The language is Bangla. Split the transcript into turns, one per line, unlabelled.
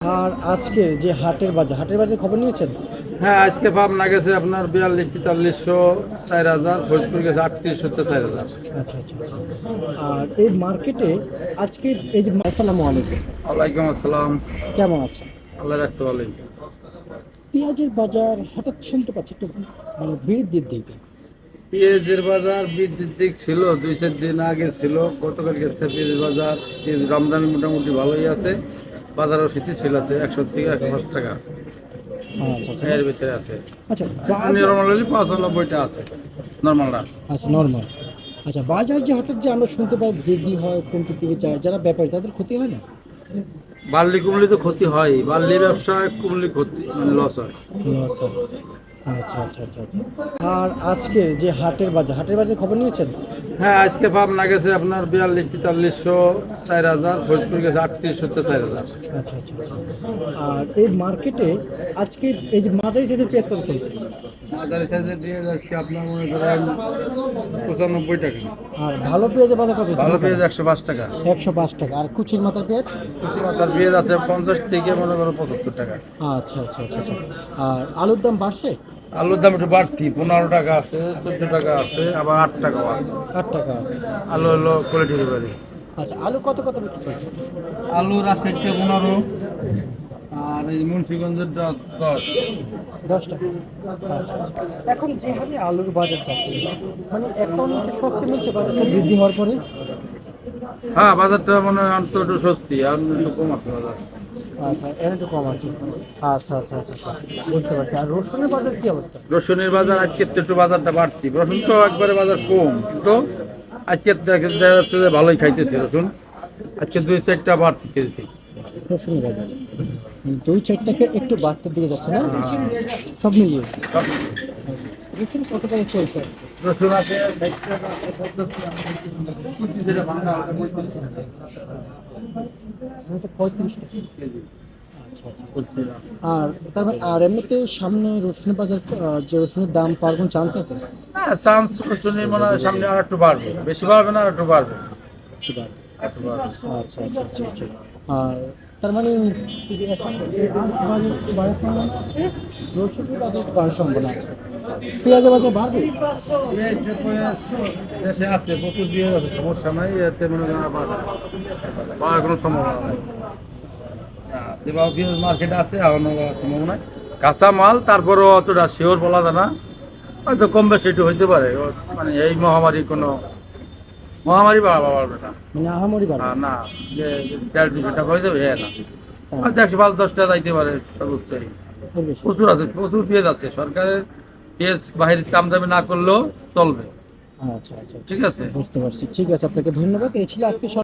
আর আজকের যে হাটের বাজার হাটের বাজার খবর নিয়েছেন?
হ্যাঁ আজকে পাবনা গেছে আপনার বিয়াল্লিশ তেতাল্লিশশো চার হাজার ফরিদপুর গেছে আটত্রিশশো চার হাজার।
আচ্ছা আচ্ছা আচ্ছা। আর এই মার্কেটে আজকে এই যে আসসালামু আলাইকুম।
ওয়ালাইকুম আসসালাম।
কেমন আছেন?
আল্লাহ রাখছে ভালোই।
পেঁয়াজের বাজার হঠাৎ শুনতে পাচ্ছি একটু মানে বৃদ্ধির দিকে।
পেঁয়াজের বাজার বৃদ্ধির দিক ছিল দুই চার দিন আগে ছিল। গতকালকে পেঁয়াজের বাজার পেঁয়াজ রমজান মোটামুটি ভালোই আছে। বাজারও ফিতি ছিল একশো থেকে এক পাঁচ টাকা।
আচ্ছা আচ্ছা।
এর ভিতরে আছে।
আচ্ছা বাজার
পাঁচশো নব্বইটা আছে নর্মালটা
আচ্ছা নর্মাল আচ্ছা বাজার যে হঠাৎ যে আমরা শুনতে পাই বৃদ্ধি হয় কোন দিকে যায় যারা ব্যাপারী তাদের ক্ষতি হয় না?
বার্লি কুমলি তো ক্ষতি হয় বার্লি ব্যবসায় কুমলি ক্ষতি মানে লস হয়।
লস হয়। আচ্ছা আচ্ছা আচ্ছা আচ্ছা। আর আজকের যে হাটের বাজার হাটের বাজার খবর নিয়েছেন?
হ্যাঁ আজকে পাবনা গেছে আপনার বিয়াল্লিশ তেতাল্লিশশো চার হাজার ফরিদপুর গেছে আটত্রিশশো চার হাজার।
আচ্ছা আচ্ছা আচ্ছা। আর এই মার্কেটে আজকে এই যে মাঝারি সাইজের পেঁয়াজ কত চলছে?
মাঝারি সাইজের পেঁয়াজ আজকে আপনার মনে করেন পঁচানব্বই টাকা।
আর ভালো পেঁয়াজের বাজার কত
ভালো পেঁয়াজ একশো পাঁচ টাকা।
একশো পাঁচ টাকা। আর কুচির মাথার পেঁয়াজ?
তার পেঁয়াজ আছে পঞ্চাশ থেকে মনে করো পঁচাত্তর টাকা।
আচ্ছা আচ্ছা আচ্ছা আচ্ছা। আর আলুর দাম বাড়ছে?
আলুর দাম একটু বাড়তি পনেরো টাকা আছে চোদ্দ টাকা আছে আবার আট টাকাও আছে।
আট টাকা আছে।
আলু হলো কোয়ালিটি বাড়ি
আচ্ছা আলু কত কত বিক্রি করছে?
আলু রাজশাহীতে পনেরো আর এই মুন্সিগঞ্জের দশ।
দশ টাকা। আচ্ছা, আচ্ছা। এখন যেভাবে আলুর বাজার যাচ্ছে মানে এখন সস্তা মিলছে বাজারটা বৃদ্ধি হওয়ার পরে?
হ্যাঁ বাজারটা মনে হয় অন্তত একটু সস্তি আর একটু কম আছে বাজার।
আচ্ছা এর একটু কম আছে। আচ্ছা আচ্ছা আচ্ছা বুঝতে পারছি। আর রসুনের বাজার কি অবস্থা?
রসুনের বাজার আজকে একটু বাজারটা বাড়তি। রসুন তো একবারে বাজার কম আজকে দেখা যাচ্ছে যে ভালোই খাইতেছে রসুন। আজকে দুই চারটা বাড়তি থেকে।
রসুনের বাজার। দুই চার থেকে একটু বাড়তের দিকে যাচ্ছে না? সব মিলিয়ে। রসুন কত টাকা চলছে
রসুন আছে।
আচ্ছা আচ্ছা
টাকা।
আর তারপরে আর এমনিতে সামনে রসুনের বাজার যে রসুনের দাম পাওয়ার কোনো চান্স আছে?
হ্যাঁ চান্স রসুনের মনে হয় সামনে আর একটু বাড়বে। বেশি বাড়বে না আর একটু বাড়বে।
একটু বাড়বে। আচ্ছা আচ্ছা আচ্ছা আচ্ছা। আর তার মানে এখন বাড়ার আছে রসুনের বাজার বাড়ার আছে? বাজার বাড়বে?
দেশে আছে, প্রচুর দিয়ে যাবে, সমস্যা নাই, এতে মনে পাওয়ার কোনো সম্ভাবনা নাই। মার্কেট আছে সম্ভাবনা কাঁচা মাল, তারপরেও অতটা শিওর বলা যায় না। হয়তো কম বেশি একটু হইতে পারে মানে এই মহামারী কোনো মহামারী
মানে আহামরি বাড়বে
আর না যে দেড় দুশো টাকা হয়ে যাবে হ্যাঁ না।
তাই।
একশো পাঁচ দশটা যাইতে পারে সর্বোচ্চ প্রচুর আছে প্রচুর পেঁয়াজ আছে। সরকারের পেঁয়াজ বাহিরের দাম দামি না করলেও চলবে।
আচ্ছা আচ্ছা।
ঠিক আছে?
বুঝতে পারছি। ঠিক আছে আপনাকে ধন্যবাদ। এই ছিল আজকে